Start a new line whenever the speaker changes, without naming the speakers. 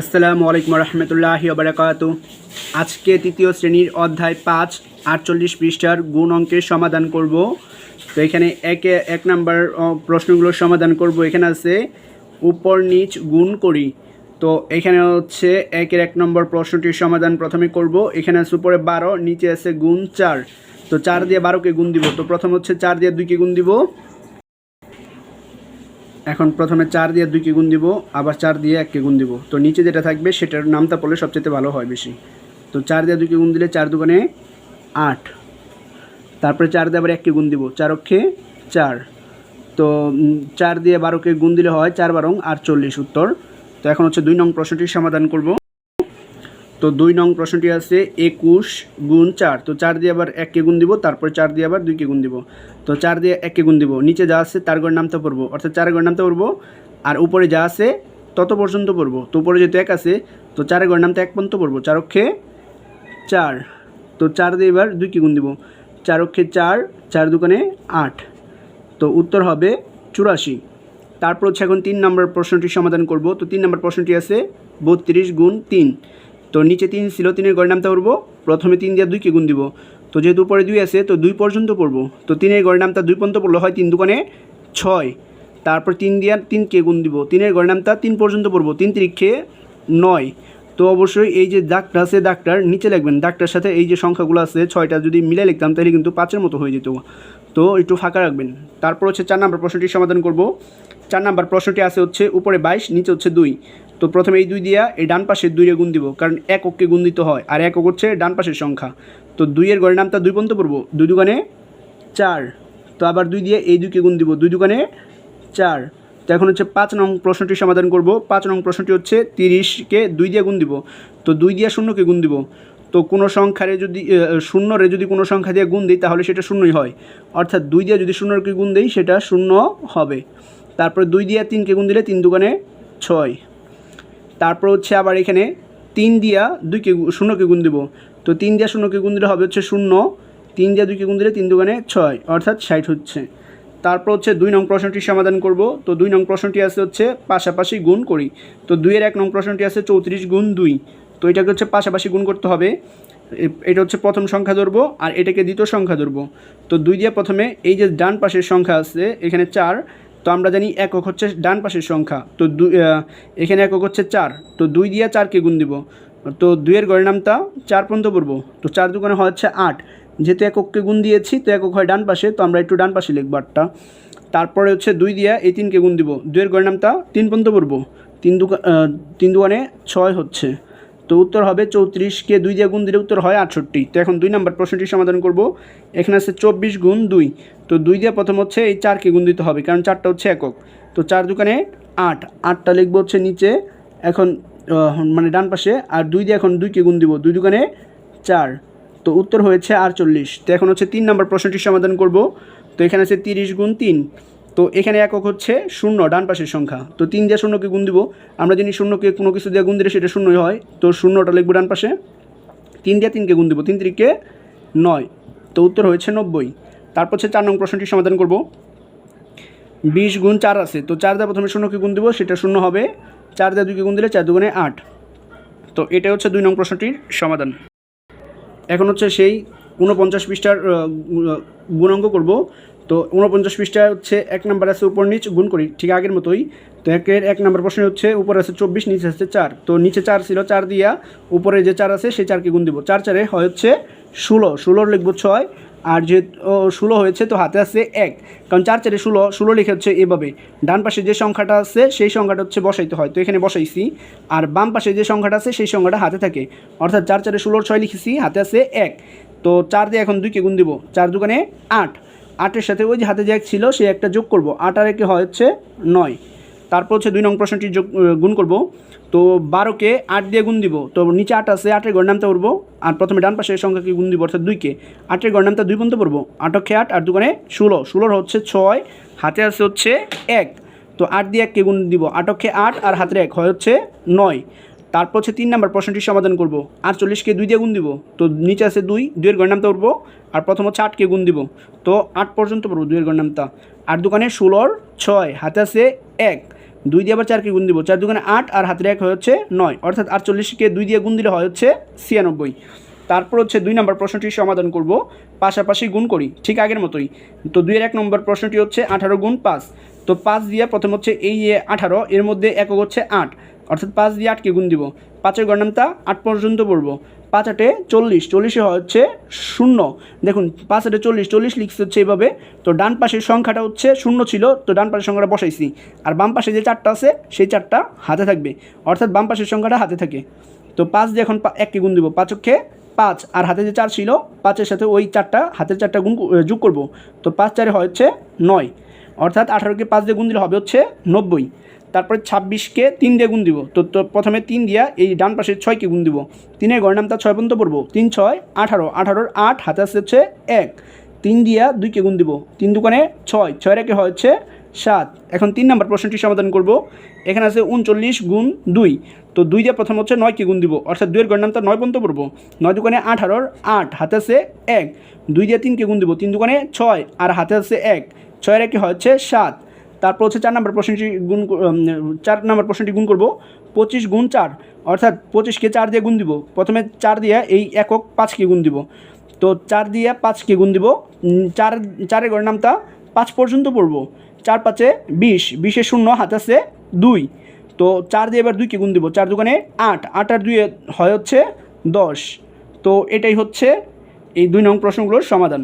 আসসালামু আলাইকুম রহমতুল্লাহ বারাকাত আজকে তৃতীয় শ্রেণির অধ্যায় পাঁচ, আটচল্লিশ পৃষ্ঠার গুণ অঙ্কের সমাধান করব। তো এখানে একে, এক নাম্বার প্রশ্নগুলোর সমাধান করব। এখানে আছে, উপর নিচ গুণ করি। তো এখানে হচ্ছে একের এক নম্বর প্রশ্নটির সমাধান প্রথমে করব। এখানে আছে উপরে বারো, নিচে আছে গুণ চার। তো চার দিয়ে বারোকে গুণ দিব। তো প্রথম হচ্ছে চার দিয়ে দুইকে গুণ দিব। এখন প্রথমে চার দিয়ে দুইকে গুণ দিব, আবার চার দিয়ে এক কে গুণ দিব। তো নিচে যেটা থাকবে সেটার নামটা পড়লে সবচেয়ে ভালো হয় বেশি। তো চার দিয়ে দুইকে গুণ দিলে চার দোকানে আট। তারপরে চার দিয়ে আবার এককে গুণ দিব, চার অক্ষে চার। তো চার দিয়ে বারোকে গুণ দিলে হয় চার বারং আটচল্লিশ উত্তর। তো এখন হচ্ছে দুই নং প্রশ্নটির সমাধান করব। তো দুই নং প্রশ্নটি আছে, একুশ গুণ চার, তো চার দিয়ে আবার এককে গুণ দিব, তারপর চার দিয়ে আবার দুই দুইকে গুণ দিব। তো চার দিয়ে এককে গুণ দিব, নিচে যা আছে তার গড় নামতে পড়ব, অর্থাৎ চার গড় নামতে পড়ব, আর উপরে যা আছে তত পর্যন্ত পড়ব। তো উপরে যেহেতু এক আছে, তো চারের গড় নামতে এক পর্যন্ত পড়ব, চার অক্ষে চার। তো চার দিয়ে এবার দুই দুইকে গুণ দিব, চার অক্ষে চার চার দোকানে আট। তো উত্তর হবে চুরাশি। তারপর হচ্ছে এখন তিন নম্বর প্রশ্নটি সমাধান করব, তো তিন নম্বর প্রশ্নটি আছে, বত্রিশ গুণ তিন। তো নিচে তিন ছিল, তিনের গড় নামটা পড়ব। প্রথমে তিন দিয়ে দুইকে গুণ দিব। তো যেহেতু উপরে দুই আছে, তো দুই পর্যন্ত পড়ব। তো তিনের গড় নামটা দুই পর্যন্ত পড়লে হয় তিন দোকানে ছয়। তারপর তিন দিয়ে তিনকে গুণ দিব। তিনের গড় নামটা তিন পর্যন্ত পড়ব, তিন তিরিক্ষে নয়। তো অবশ্যই এই যে দাগটা আছে, দাগটার নিচে লিখবেন। দাগটার সাথে এই যে সংখ্যাগুলো আছে, ছয়টা যদি মিলে লিখতাম, তাহলে কিন্তু পাঁচের মতো হয়ে যেত। তো একটু ফাঁকা রাখবেন। তারপর হচ্ছে চার নম্বর প্রশ্নটির সমাধান করব। চার নাম্বার প্রশ্নটি আছে হচ্ছে উপরে বাইশ, নিচে হচ্ছে দুই। তো প্রথমে এই দুই দিয়া এই ডান পাশের দুইয়ে গুণ দিব, কারণ এক এককে গুণ দিতে হয়, আর একক হচ্ছে ডান পাশের সংখ্যা। তো দুইয়ের গড়ের নামটা দুই পর্যন্ত পড়ব, দুই দোকানে চার। তো আবার দুই দিয়ে এই দুইকে গুণ দিব, দুই দোকানে চার। তো এখন হচ্ছে পাঁচ নং প্রশ্নটি সমাধান করব, পাঁচ নং প্রশ্নটি হচ্ছে তিরিশকে দুই দিয়ে গুণ দিব, তো দুই দিয়ে শূন্যকে গুণ দিব। তো কোনো সংখ্যারে যদি শূন্যরে যদি কোনো সংখ্যা দিয়ে গুণ দিই, তাহলে সেটা শূন্যই হয়। অর্থাৎ দুই দিয়ে যদি শূন্যকে গুণ দিই, সেটা শূন্য হবে। তারপরে দুই দিয়ে তিনকে গুণ দিলে তিন দোকানে ছয়। তারপর হচ্ছে আবার এখানে তিন দিয়া দুইকে শূন্যকে গুণ দিব। তো তিন দিয়া শূন্যকে গুণ দিলে হবে হচ্ছে শূন্য, তিন দিয়া দুইকে গুণ দিলে তিন দোকানে ছয়, অর্থাৎ ষাট হচ্ছে। তারপর হচ্ছে দুই নং প্রশ্নটির সমাধান করব। তো দুই নং প্রশ্নটি আছে হচ্ছে পাশাপাশি গুণ করি। তো দুইয়ের এক নং প্রশ্নটি আছে চৌত্রিশ গুণ দুই। তো এটাকে হচ্ছে পাশাপাশি গুণ করতে হবে। এটা হচ্ছে প্রথম সংখ্যা ধরবো আর এটাকে দ্বিতীয় সংখ্যা ধরবো। তো দুই দিয়ে প্রথমে এই যে ডান পাশের সংখ্যা আছে, এখানে চার তো আমরা জানি একক হচ্ছে ডান পাশের সংখ্যা। তো দুই এখানে একক হচ্ছে চার। তো দুই দিয়ে চারকে গুণ দিব। তো দুইয়ের গড়ের নামটা চার পর্যন্ত পড়ব। তো চার দোকানে হচ্ছে আট। যেহেতু একককে গুণ দিয়েছি, তো একক হয় ডান পাশে, তো আমরা একটু ডান পাশে লিখব আটটা। তারপরে হচ্ছে দুই দিয়া এই তিনকে গুণ দিব। দুইয়ের গড়ের নামটা তিন পর্যন্ত পড়ব। তিন দোকান তিন দোকানে ছয় হচ্ছে। তো উত্তর হবে চৌত্রিশকে দুই দিয়ে গুণ দিলে উত্তর হয় আটষট্টি। তো এখন দুই নম্বর প্রশ্নটির সমাধান করব। এখানে আছে চব্বিশ গুণ দুই। তো দুই দিয়ে প্রথম হচ্ছে এই চারকে গুণ দিতে হবে, কারণ চারটা হচ্ছে একক। তো চার দোকানে আট। আটটা লিখব হচ্ছে নিচে, এখন মানে ডান পাশে, আর দুই দিয়ে এখন দুইকে গুণ দিব। দুই দোকানে চার। তো উত্তর হয়েছে আটচল্লিশ। তো এখন হচ্ছে তিন নম্বর প্রশ্নটির সমাধান করব। তো এখানে আছে তিরিশ গুণ তিন। তো এখানে একক হচ্ছে শূন্য, ডান পাশের সংখ্যা। তো তিন দিয়ে শূন্যকে গুণ দিব। আমরা জানি শূন্যকে কোনো কিছু দিয়ে গুণ দিলে সেটা শূন্যই হয়। তো শূন্যটা লিখব ডান পাশে। তিন দিয়ে তিনকে গুণ দিব। তিন তিরিকে নয়। তো উত্তর হয়েছে নব্বই। তারপর হচ্ছে চার নং প্রশ্নটির সমাধান করব। বিশ গুণ চার আছে। তো চার দিয়ে প্রথমে শূন্যকে গুণ দিব, সেটা শূন্য হবে। চার দিয়ে দুইকে গুণ দিলে চার দুগুণে আট। তো এটা হচ্ছে দুই নং প্রশ্নটির সমাধান। এখন হচ্ছে সেই ঊনপঞ্চাশ পৃষ্ঠার গুণাঙ্ক করব। তো উনপঞ্চাশ পৃষ্ঠা হচ্ছে এক নাম্বার আছে উপর নিচ, গুণ করি, ঠিক আগের মতোই। তো একের এক নাম্বার প্রশ্ন হচ্ছে, উপরে আছে চব্বিশ, নিচে আছে চার। তো নিচে চার ছিল, চার দিয়া উপরে যে চার আছে, সেই চারকে গুণ দিব। চার চারে হয় হচ্ছে ষোলো, ষোলোর লিখব ছয়, আর যে ষোলো হয়েছে তো হাতে আছে এক। কারণ চার চারে ষোলো ষোলো লিখে হচ্ছে এভাবে। ডান পাশে যে সংখ্যাটা আছে, সেই সংখ্যাটা হচ্ছে বসাইতে হয়। তো এখানে বসাইছি, আর বাম পাশে যে সংখ্যাটা আছে, সেই সংখ্যাটা হাতে থাকে। অর্থাৎ চার চারে ষোলোর ছয় লিখেছি, হাতে আছে এক। তো চার দিয়ে এখন দুইকে গুণ দিব। চার দোকানে আট। আটের সাথে ওই যে হাতে যে এক ছিল, সে একটা যোগ করব। আট আর একে হয় হচ্ছে নয়। তারপর হচ্ছে দুই নং প্রশ্নটি যোগ গুণ করব। তো বারোকে আট দিয়ে গুণ দিব। তো নিচে আট আছে, আটের গড় নামটা পড়ব। আর প্রথমে ডান পাশের সংখ্যাকে গুণ দিব? অর্থাৎ দুইকে। আটের গড় নামটা দুই পর্যন্ত পড়ব। আটকে আট, আর দুগুণে ষোলো। ষোলোর হচ্ছে ছয়, হাতে আছে হচ্ছে এক। তো আট দিয়ে এককে গুণ দিব। আটকে আট আর হাতের এক হয় হচ্ছে নয়। তারপর হচ্ছে তিন নম্বর প্রশ্নটির সমাধান করব। আটচল্লিশকে দুই দিয়ে গুণ দিব। তো নিচে আছে দুই, দুইয়ের গড় নামটা উঠবো। আর প্রথম হচ্ছে আটকে গুণ দিব। তো আট পর্যন্ত পড়ব দুইয়ের গড় নামটা। আর দোকানে ষোলোর ছয়, হাতে আছে এক। দুই দিয়ে আবার চারকে গুণ দিব। চার দোকানে আট আর হাতের এক হয়ে হচ্ছে নয়। অর্থাৎ আটচল্লিশকে দুই দিয়ে গুণ দিলে হয় হচ্ছে ছিয়ানব্বই। তারপর হচ্ছে দুই নম্বর প্রশ্নটি সমাধান করব। পাশাপাশি গুণ করি, ঠিক আগের মতোই। তো দুইয়ের এক নম্বর প্রশ্নটি হচ্ছে আঠারো গুণ পাঁচ। তো পাঁচ দিয়ে প্রথম হচ্ছে এই আঠারো, এর মধ্যে একক হচ্ছে আট। অর্থাৎ পাঁচ দিয়ে আটকে গুণ দিব। পাঁচের গণনামটা আট পর্যন্ত পড়ব। পাঁচ আটে চল্লিশ, চল্লিশে হচ্ছে শূন্য। দেখুন, পাঁচ আটে চল্লিশ চল্লিশ লিখছে হচ্ছে এইভাবে। তো ডান পাশের সংখ্যাটা হচ্ছে শূন্য ছিল, তো ডান পাশের সংখ্যাটা বসাইছি। আর বাম পাশে যে চারটা আছে, সেই চারটা হাতে থাকবে। অর্থাৎ বাম পাশের সংখ্যাটা হাতে থাকে। তো পাঁচ দিয়ে এখন এককে গুণ দিব। পাঁচ অক্ষে পাঁচ। আর হাতে যে চার ছিল, পাঁচের সাথে ওই চারটা, হাতের চারটা গুণ যোগ করব। তো পাঁচ চারে হচ্ছে নয়। অর্থাৎ আঠারোকে পাঁচ দিয়ে গুণ দিলে হবে হচ্ছে নব্বই। তারপরে ছাব্বিশকে তিন দিয়ে গুণ দিব। তো তো প্রথমে তিন দিয়া এই ডান পাশে ছয়কে গুণ দিব। তিনের গড় নামটা ছয় পর্যন্ত পড়ব। তিন, ছয়, আঠারো। আঠারোর আট হাতে আসছে হচ্ছে এক। তিন দিয়া দুইকে গুণ দিব। তিন দোকানে ছয়। ছয় রেখে হচ্ছে সাত। এখন তিন নম্বর প্রশ্নটি সমাধান করব। এখানে আছে উনচল্লিশ গুণ দুই। তো দুই দিয়ে প্রথম হচ্ছে নয়কে গুণ দিব। অর্থাৎ দুইয়ের গড় নামটা নয় পর্যন্ত পড়ব। নয় দোকানে আঠারোর আট হাতে আছে এক। দুই দিয়ে তিনকে গুণ দিব। তিন দোকানে ছয়। আর হাতে আছে এক। ছয় রেখে হচ্ছে সাত। তারপর হচ্ছে চার নম্বর প্রশ্নটি গুণ চার নম্বর প্রশ্নটি গুণ করব। পঁচিশ গুণ চার, অর্থাৎ পঁচিশকে চার দিয়ে গুণ দিব। প্রথমে চার দিয়ে এই একক পাঁচকে গুণ দিব। তো চার দিয়ে পাঁচকে গুণ দিব। চার, চারের গড় নামটা পাঁচ পর্যন্ত পড়ব। চার পাঁচে বিশ, বিশে শূন্য, হাত আছে দুই। তো চার দিয়ে এবার দুইকে গুণ দিব। চার দোকানে আট আট আর দুয়ে হয় হচ্ছে দশ। তো এটাই হচ্ছে এই দুই নং প্রশ্নগুলোর সমাধান।